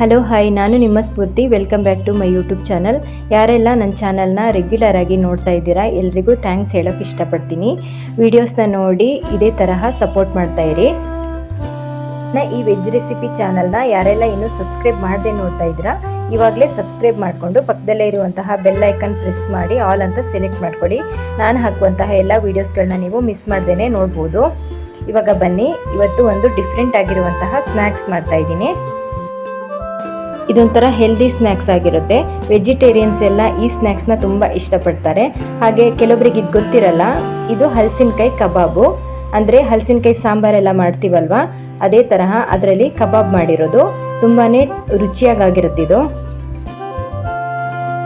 Hello hi ನಾನು ನಿಮ್ಮ Spoorthi. Welcome back to my YouTube channel ಯಾರೆಲ್ಲ ನನ್ನ ಚಾನಲ್ನ ರೆಗ್ಯುಲರ್ ಆಗಿ ನೋಡ್ತಾ ಇದ್ದೀರಾ, ಎಲ್ರಿಗೂ ಥ್ಯಾಂಕ್ಸ್ ಹೇಳೋಕ್ಕೆ ಇಷ್ಟಪಡ್ತೀನಿ. ವಿಡಿಯೋಸ್ನ ನೋಡಿ ಇದೇ ತರಹ ಸಪೋರ್ಟ್ ಮಾಡ್ತಾ ಇರಿ. ನಾ ಈ ವೆಜ್ ರೆಸಿಪಿ ಚಾನಲ್ನ ಯಾರೆಲ್ಲ ಇನ್ನೂ ಸಬ್ಸ್ಕ್ರೈಬ್ ಮಾಡದೆ ನೋಡ್ತಾ ಇದ್ದೀರಾ, ಇವಾಗಲೇ ಸಬ್ಸ್ಕ್ರೈಬ್ ಮಾಡಿಕೊಂಡು ಪಕ್ಕದಲ್ಲೇ ಇರುವಂತಹ ಬೆಲ್ ಐಕನ್ ಪ್ರೆಸ್ ಮಾಡಿ ಆಲ್ ಅಂತ ಸೆಲೆಕ್ಟ್ ಮಾಡ್ಕೊಳ್ಳಿ. ನಾನು ಹಾಕುವಂತಹ ಎಲ್ಲ ವೀಡಿಯೋಸ್ಗಳನ್ನ ನೀವು ಮಿಸ್ ಮಾಡ್ದೇನೆ ನೋಡ್ಬೋದು. ಇವಾಗ ಬನ್ನಿ, ಇವತ್ತು ಒಂದು ಡಿಫ್ರೆಂಟ್ ಆಗಿರುವಂತಹ ಸ್ನ್ಯಾಕ್ಸ್ ಮಾಡ್ತಾ ಇದ್ದೀನಿ. ಇದೊಂಥರ ಹೆಲ್ದಿ ಸ್ನ್ಯಾಕ್ಸ್ ಆಗಿರುತ್ತೆ. ವೆಜಿಟೇರಿಯನ್ಸ್ ಎಲ್ಲ ಈ ಸ್ನ್ಯಾಕ್ಸ್ನ ತುಂಬ ಇಷ್ಟಪಡ್ತಾರೆ. ಹಾಗೆ ಕೆಲವೊಬ್ರಿಗೆ ಇದು ಗೊತ್ತಿರಲ್ಲ, ಇದು ಹಲಸಿನಕಾಯಿ ಕಬಾಬು. ಅಂದರೆ ಹಲಸಿನಕಾಯಿ ಸಾಂಬಾರೆಲ್ಲ ಮಾಡ್ತೀವಲ್ವ? ಅದೇ ತರಹ ಅದರಲ್ಲಿ ಕಬಾಬ್ ಮಾಡಿರೋದು. ತುಂಬಾ ರುಚಿಯಾಗಿರುತ್ತೆ ಇದು.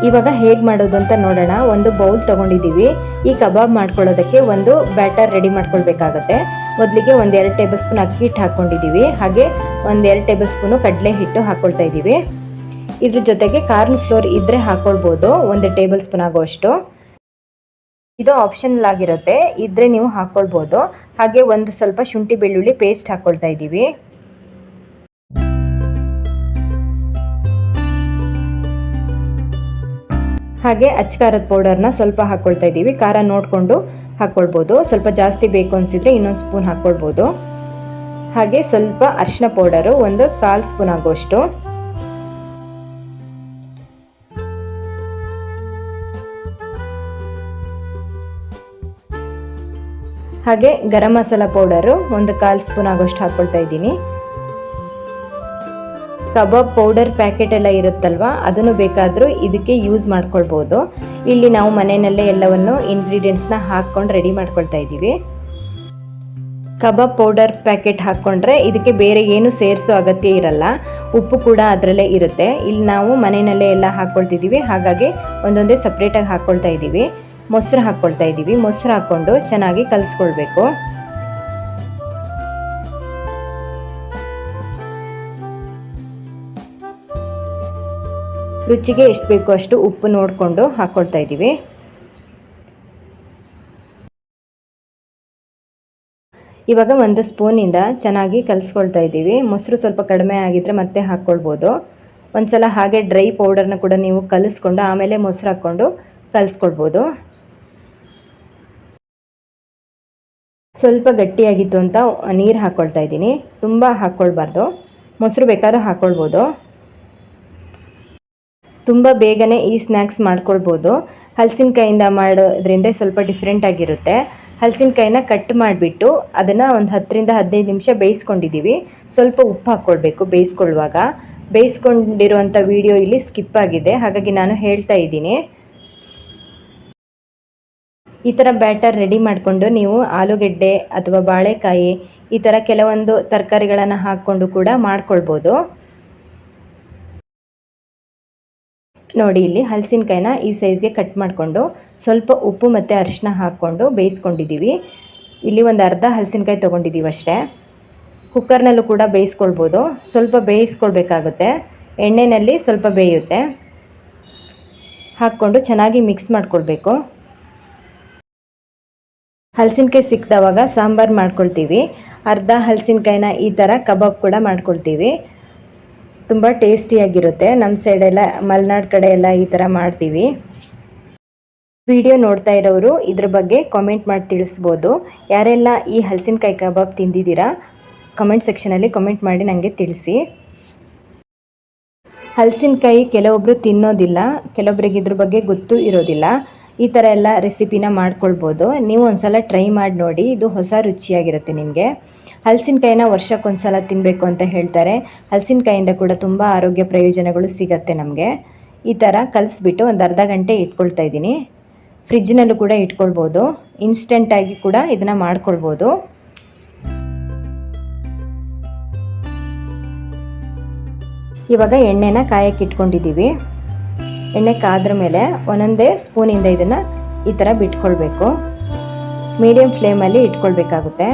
ಇವಾಗ ಹೇಗೆ ಮಾಡೋದು ಅಂತ ನೋಡೋಣ. ಒಂದು ಬೌಲ್ ತಗೊಂಡಿದ್ದೀವಿ. ಈ ಕಬಾಬ್ ಮಾಡ್ಕೊಳ್ಳೋದಕ್ಕೆ ಒಂದು ಬ್ಯಾಟರ್ ರೆಡಿ ಮಾಡ್ಕೊಳ್ಬೇಕಾಗತ್ತೆ. ಮೊದಲಿಗೆ ಒಂದು ಎರಡು ಟೇಬಲ್ ಸ್ಪೂನ್ ಅಕ್ಕಿ ಹಿಟ್ಟು ಹಾಕ್ಕೊಂಡಿದ್ದೀವಿ. ಹಾಗೆ ಒಂದು ಎರಡು ಟೇಬಲ್ ಸ್ಪೂನು ಕಡಲೆ ಹಿಟ್ಟು ಹಾಕ್ಕೊಳ್ತಾ ಇದ್ದೀವಿ. ಇದ್ರ ಜೊತೆಗೆ ಕಾರ್ನ್ ಫ್ಲೋರ್ ಇದ್ರೆ ಹಾಕೊಳ್ಬೋದು. ಒಂದು ಟೇಬಲ್ ಸ್ಪೂನ್ ಆಗೋಷ್ಟು. ಇದು ಆಪ್ಷನಲ್ ಆಗಿರುತ್ತೆ. ಇದ್ರೆ ನೀವು ಹಾಕೊಳ್ಬೋದು. ಹಾಗೆ ಒಂದು ಸ್ವಲ್ಪ ಶುಂಠಿ ಬೆಳ್ಳುಳ್ಳಿ ಪೇಸ್ಟ್ ಹಾಕೊಳ್ತಾ ಇದ್ದೀವಿ. ಹಾಗೆ ಅಚ್ಕಾರದ ಪೌಡರ್ನ ಸ್ವಲ್ಪ ಹಾಕ್ಕೊಳ್ತಾ ಇದ್ದೀವಿ. ಖಾರ ನೋಡಿಕೊಂಡು ಹಾಕ್ಕೊಳ್ಬೋದು ಸ್ವಲ್ಪ ಜಾಸ್ತಿ ಬೇಕು ಅನಿಸಿದ್ರೆ ಇನ್ನೊಂದು ಸ್ಪೂನ್ ಹಾಕ್ಕೊಳ್ಬೋದು ಹಾಗೆ ಸ್ವಲ್ಪ ಅರಿಶಿನ ಪೌಡರು ಒಂದು ಕಾಲು ಸ್ಪೂನ್ ಆಗೋಷ್ಟು. ಹಾಗೆ ಗರಂ ಮಸಾಲ ಪೌಡರು ಒಂದು ಕಾಲು ಸ್ಪೂನ್ ಆಗೋಷ್ಟು ಹಾಕ್ಕೊಳ್ತಾ ಇದ್ದೀನಿ. ಕಬಾಬ್ ಪೌಡರ್ ಪ್ಯಾಕೆಟ್ ಎಲ್ಲ ಇರುತ್ತಲ್ವ, ಅದನ್ನು ಬೇಕಾದರೂ ಇದಕ್ಕೆ ಯೂಸ್ ಮಾಡ್ಕೊಳ್ಬೋದು. ಇಲ್ಲಿ ನಾವು ಮನೆಯಲ್ಲೇ ಎಲ್ಲವನ್ನು ಇಂಗ್ರೀಡಿಯೆಂಟ್ಸ್ನ ಹಾಕ್ಕೊಂಡು ರೆಡಿ ಮಾಡ್ಕೊಳ್ತಾ ಇದ್ದೀವಿ. ಕಬಾಬ್ ಪೌಡರ್ ಪ್ಯಾಕೆಟ್ ಹಾಕ್ಕೊಂಡ್ರೆ ಇದಕ್ಕೆ ಬೇರೆ ಏನು ಸೇರಿಸೋ ಅಗತ್ಯ ಇರಲ್ಲ, ಉಪ್ಪು ಕೂಡ ಅದರಲ್ಲೇ ಇರುತ್ತೆ. ಇಲ್ಲಿ ನಾವು ಮನೆಯಲ್ಲೇ ಎಲ್ಲ ಹಾಕ್ಕೊಳ್ತಿದ್ದೀವಿ ಹಾಗಾಗಿ ಒಂದೊಂದೇ ಸಪ್ರೇಟಾಗಿ ಹಾಕ್ಕೊಳ್ತಾ ಇದ್ದೀವಿ. ಮೊಸರು ಹಾಕ್ಕೊಳ್ತಾ ಇದ್ದೀವಿ. ಮೊಸರು ಹಾಕ್ಕೊಂಡು ಚೆನ್ನಾಗಿ ಕಲಿಸ್ಕೊಳ್ಬೇಕು. ರುಚಿಗೆ ಎಷ್ಟು ಬೇಕೋ ಅಷ್ಟು ಉಪ್ಪು ನೋಡಿಕೊಂಡು ಹಾಕ್ಕೊಳ್ತಾ ಇದ್ದೀವಿ. ಇವಾಗ ಒಂದು ಸ್ಪೂನಿಂದ ಚೆನ್ನಾಗಿ ಕಲಿಸ್ಕೊಳ್ತಾ ಇದ್ದೀವಿ. ಮೊಸರು ಸ್ವಲ್ಪ ಕಡಿಮೆ ಆಗಿದ್ರೆ ಮತ್ತೆ ಹಾಕ್ಕೊಳ್ಬೋದು ಒಂದು ಸಲ ಹಾಗೆ ಡ್ರೈ ಪೌಡರ್ನ ಕೂಡ ನೀವು ಕಲಿಸ್ಕೊಂಡು ಆಮೇಲೆ ಮೊಸರು ಹಾಕ್ಕೊಂಡು ಕಲಿಸ್ಕೊಳ್ಬೋದು. ಸ್ವಲ್ಪ ಗಟ್ಟಿಯಾಗಿತ್ತು ಅಂತ ನೀರು ಹಾಕ್ಕೊಳ್ತಾ ಇದ್ದೀನಿ. ತುಂಬ ಹಾಕ್ಕೊಳ್ಬಾರ್ದು ಮೊಸರು ಬೇಕಾದ್ರೂ ಹಾಕ್ಕೊಳ್ಬೋದು ತುಂಬ ಬೇಗನೆ ಈ ಸ್ನ್ಯಾಕ್ಸ್ ಮಾಡ್ಕೊಳ್ಬೋದು. ಹಲಸಿನಕಾಯಿಂದ ಮಾಡೋದ್ರಿಂದ ಸ್ವಲ್ಪ ಡಿಫ್ರೆಂಟ್ ಆಗಿರುತ್ತೆ. ಹಲಸಿನಕಾಯಿನ ಕಟ್ ಮಾಡಿಬಿಟ್ಟು ಅದನ್ನು ಒಂದು ಹತ್ತರಿಂದ ಹದಿನೈದು ನಿಮಿಷ ಬೇಯಿಸ್ಕೊಂಡಿದ್ದೀವಿ ಸ್ವಲ್ಪ ಉಪ್ಪು ಹಾಕ್ಕೊಳ್ಬೇಕು ಬೇಯಿಸ್ಕೊಳ್ಳುವಾಗ. ಬೇಯಿಸ್ಕೊಂಡಿರುವಂಥ ವಿಡಿಯೋ ಇಲ್ಲಿ ಸ್ಕಿಪ್ ಆಗಿದೆ. ಹಾಗಾಗಿ ನಾನು ಹೇಳ್ತಾ ಇದ್ದೀನಿ. ಈ ಥರ ಬ್ಯಾಟರ್ ರೆಡಿ ಮಾಡಿಕೊಂಡು ನೀವು ಆಲೂಗೆಡ್ಡೆ ಅಥವಾ ಬಾಳೆಕಾಯಿ ಈ ಥರ ಕೆಲವೊಂದು ತರಕಾರಿಗಳನ್ನು ಹಾಕ್ಕೊಂಡು ಕೂಡ ಮಾಡ್ಕೊಳ್ಬೋದು. ನೋಡಿ, ಇಲ್ಲಿ ಹಲಸಿನಕಾಯಿನ ಈ ಸೈಜ್ಗೆ ಕಟ್ ಮಾಡಿಕೊಂಡು ಸ್ವಲ್ಪ ಉಪ್ಪು ಮತ್ತು ಅರಿಶಿನ ಹಾಕ್ಕೊಂಡು ಬೇಯಿಸ್ಕೊಂಡಿದ್ದೀವಿ. ಇಲ್ಲಿ ಒಂದು ಅರ್ಧ ಹಲಸಿನಕಾಯಿ ತೊಗೊಂಡಿದ್ದೀವಿ ಅಷ್ಟೇ. ಕುಕ್ಕರ್ನಲ್ಲೂ ಕೂಡ ಬೇಯಿಸ್ಕೊಳ್ಬೋದು. ಸ್ವಲ್ಪ ಬೇಯಿಸ್ಕೊಳ್ಬೇಕಾಗುತ್ತೆ. ಎಣ್ಣೆಯಲ್ಲಿ ಸ್ವಲ್ಪ ಬೇಯುತ್ತೆ. ಹಾಕ್ಕೊಂಡು ಚೆನ್ನಾಗಿ ಮಿಕ್ಸ್ ಮಾಡ್ಕೊಳ್ಬೇಕು. ಹಲಸಿನಕಾಯಿ ಸಿಕ್ಕಿದವಾಗ ಸಾಂಬಾರು ಮಾಡ್ಕೊಳ್ತೀವಿ. ಅರ್ಧ ಹಲಸಿನಕಾಯಿನ ಈ ಥರ ಕಬಾಬ್ ಕೂಡ ಮಾಡ್ಕೊಳ್ತೀವಿ. ತುಂಬ ಟೇಸ್ಟಿಯಾಗಿರುತ್ತೆ. ನಮ್ಮ ಸೈಡೆಲ್ಲ ಮಲೆನಾಡು ಕಡೆ ಎಲ್ಲ ಈ ಥರ ಮಾಡ್ತೀವಿ. ವಿಡಿಯೋ ನೋಡ್ತಾ ಇರೋರು ಇದ್ರ ಬಗ್ಗೆ ಕಾಮೆಂಟ್ ಮಾಡಿ ತಿಳಿಸ್ಬೋದು. ಯಾರೆಲ್ಲ ಈ ಹಲಸಿನಕಾಯಿ ಕಬಾಬ್ ತಿಂದಿದ್ದೀರಾ ಕಮೆಂಟ್ ಸೆಕ್ಷನಲ್ಲಿ ಕಮೆಂಟ್ ಮಾಡಿ ನನಗೆ ತಿಳಿಸಿ. ಹಲಸಿನಕಾಯಿ ಕೆಲವೊಬ್ಬರು ತಿನ್ನೋದಿಲ್ಲ, ಕೆಲವೊಬ್ರಿಗೆ ಇದ್ರ ಬಗ್ಗೆ ಗೊತ್ತೂ ಇರೋದಿಲ್ಲ. ಈ ಥರ ಎಲ್ಲ ರೆಸಿಪಿನ ಮಾಡ್ಕೊಳ್ಬೋದು. ನೀವು ಒಂದ್ಸಲ ಟ್ರೈ ಮಾಡಿ ನೋಡಿ, ಇದು ಹೊಸ ರುಚಿಯಾಗಿರುತ್ತೆ ನಿಮಗೆ. ಹಲಸಿನಕಾಯಿನ ವರ್ಷಕ್ಕೊಂದ್ಸಲ ತಿನ್ನಬೇಕು ಅಂತ ಹೇಳ್ತಾರೆ. ಹಲಸಿನಕಾಯಿಂದ ಕೂಡ ತುಂಬ ಆರೋಗ್ಯ ಪ್ರಯೋಜನಗಳು ಸಿಗತ್ತೆ ನಮಗೆ. ಈ ಥರ ಕಲಿಸ್ಬಿಟ್ಟು ಒಂದು ಅರ್ಧ ಗಂಟೆ ಇಟ್ಕೊಳ್ತಾ ಇದ್ದೀನಿ. ಫ್ರಿಜ್ನಲ್ಲೂ ಕೂಡ ಇಟ್ಕೊಳ್ಬೋದು. ಇನ್ಸ್ಟೆಂಟಾಗಿ ಕೂಡ ಇದನ್ನು ಮಾಡ್ಕೊಳ್ಬೋದು. ಇವಾಗ ಎಣ್ಣೆನ ಕಾಯಕ್ಕೆ ಇಟ್ಕೊಂಡಿದ್ದೀವಿ. ಎಣ್ಣೆ ಕಾದ್ರ ಮೇಲೆ ಒಂದೊಂದೇ ಸ್ಪೂನಿಂದ ಇದನ್ನು ಈ ಥರ ಬಿಟ್ಕೊಳ್ಬೇಕು. ಮೀಡಿಯಮ್ ಫ್ಲೇಮಲ್ಲಿ ಇಟ್ಕೊಳ್ಬೇಕಾಗುತ್ತೆ.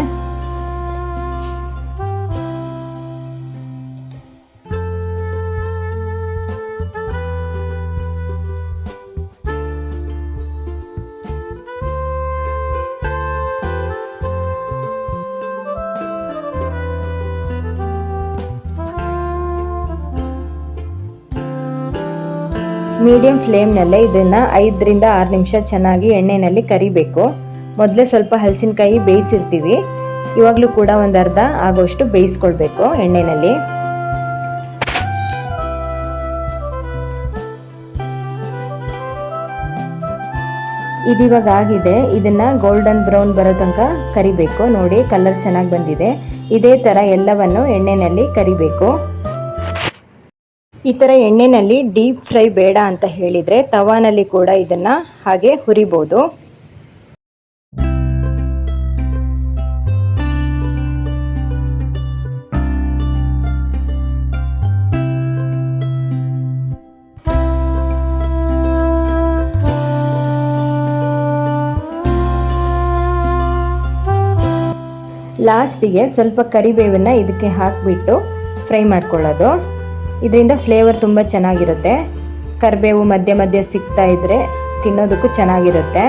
ಮೀಡಿಯಂ ಫ್ಲೇಮ್ನಲ್ಲೇ ಇದನ್ನು ಐದರಿಂದ ಆರು ನಿಮಿಷ ಚೆನ್ನಾಗಿ ಎಣ್ಣೆಯಲ್ಲಿ ಕರಿಬೇಕು. ಮೊದಲೇ ಸ್ವಲ್ಪ ಹಲಸಿನಕಾಯಿ ಬೇಯಿಸಿರ್ತೀವಿ. ಇವಾಗಲೂ ಕೂಡ ಒಂದು ಅರ್ಧ ಆಗೋಷ್ಟು ಬೇಯಿಸ್ಕೊಳ್ಬೇಕು ಎಣ್ಣೆಯಲ್ಲಿ ಇದಿವಾಗ ಆಗಿದೆ. ಇದನ್ನ ಗೋಲ್ಡನ್ ಬ್ರೌನ್ ಬರೋ ತನಕ ಕರಿಬೇಕು. ನೋಡಿ ಕಲರ್ ಚೆನ್ನಾಗಿ ಬಂದಿದೆ. ಇದೇ ಥರ ಎಲ್ಲವನ್ನು ಎಣ್ಣೆಯಲ್ಲಿ ಕರಿಬೇಕು. ಈ ಥರ ಎಣ್ಣೆಯಲ್ಲಿ ಡೀಪ್ ಫ್ರೈ ಬೇಡ ಅಂತ ಹೇಳಿದರೆ ತವಾನಲ್ಲಿ ಕೂಡ ಇದನ್ನು ಹಾಗೆ ಹುರಿಬೋದು. ಲಾಸ್ಟಿಗೆ ಸ್ವಲ್ಪ ಕರಿಬೇವನ್ನು ಇದಕ್ಕೆ ಹಾಕಿಬಿಟ್ಟು ಫ್ರೈ ಮಾಡ್ಕೊಳ್ಳೋದು. ಇದರಿಂದ ಫ್ಲೇವರ್ ತುಂಬ ಚೆನ್ನಾಗಿರುತ್ತೆ. ಕರಿಬೇವು ಮಧ್ಯೆ ಮಧ್ಯೆ ಸಿಗ್ತಾ ಇದ್ದರೆ ತಿನ್ನೋದಕ್ಕೂ ಚೆನ್ನಾಗಿರುತ್ತೆ.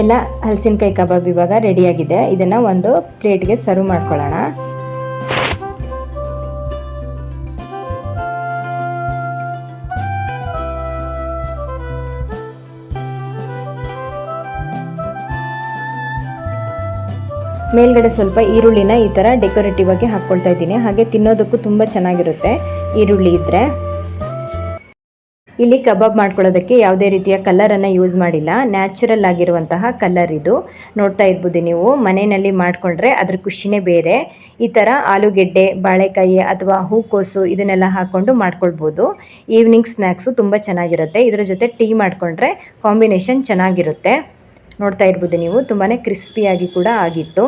ಎಲ್ಲ ಹಲಸಿನಕಾಯಿ ಕಬಾಬ್ ಇವಾಗ ರೆಡಿಯಾಗಿದೆ ಇದನ್ನು ಒಂದು ಪ್ಲೇಟ್ಗೆ ಸರ್ವ್ ಮಾಡ್ಕೊಳ್ಳೋಣ. ಮೇಲ್ಗಡೆ ಸ್ವಲ್ಪ ಈರುಳ್ಳಿನ ಈ ಥರ ಡೆಕೋರೇಟಿವ್ ಆಗಿ ಹಾಕ್ಕೊಳ್ತಾ ಇದ್ದೀನಿ. ಹಾಗೆ ತಿನ್ನೋದಕ್ಕೂ ತುಂಬ ಚೆನ್ನಾಗಿರುತ್ತೆ ಈರುಳ್ಳಿ ಇದ್ದರೆ ಇಲ್ಲಿ ಕಬಾಬ್ ಮಾಡ್ಕೊಳ್ಳೋದಕ್ಕೆ ಯಾವುದೇ ರೀತಿಯ ಕಲರನ್ನು ಯೂಸ್ ಮಾಡಿಲ್ಲ. ನ್ಯಾಚುರಲ್ ಆಗಿರುವಂತಹ ಕಲರ್ ಇದು. ನೋಡ್ತಾ ಇರ್ಬೋದು ನೀವು. ಮನೆಯಲ್ಲಿ ಮಾಡಿಕೊಂಡ್ರೆ ಅದ್ರ ಖುಷಿನೇ ಬೇರೆ. ಈ ಥರ ಆಲೂಗೆಡ್ಡೆ, ಬಾಳೆಕಾಯಿ ಅಥವಾ ಹೂಕೋಸು ಇದನ್ನೆಲ್ಲ ಹಾಕ್ಕೊಂಡು ಮಾಡ್ಕೊಳ್ಬೋದು. ಈವ್ನಿಂಗ್ ಸ್ನ್ಯಾಕ್ಸು ತುಂಬ ಚೆನ್ನಾಗಿರುತ್ತೆ. ಇದರ ಜೊತೆ ಟೀ ಮಾಡಿಕೊಂಡ್ರೆ ಕಾಂಬಿನೇಷನ್ ಚೆನ್ನಾಗಿರುತ್ತೆ. ನೋಡ್ತಾ ಇರ್ಬೋದು ನೀವು. ತುಂಬಾ ಕ್ರಿಸ್ಪಿಯಾಗಿ ಕೂಡ ಆಗಿತ್ತು.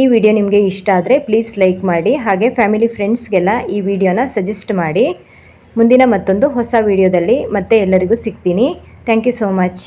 ಈ ವಿಡಿಯೋ ನಿಮಗೆ ಇಷ್ಟ ಆದರೆ ಪ್ಲೀಸ್ ಲೈಕ್ ಮಾಡಿ, ಹಾಗೆ ಫ್ಯಾಮಿಲಿ ಫ್ರೆಂಡ್ಸ್ಗೆಲ್ಲ ಈ ವಿಡಿಯೋನ ಸಜೆಸ್ಟ್ ಮಾಡಿ. ಮುಂದಿನ ಮತ್ತೊಂದು ಹೊಸ ವಿಡಿಯೋದಲ್ಲಿ ಮತ್ತೆ ಎಲ್ಲರಿಗೂ ಸಿಗ್ತೀನಿ. Thank you so much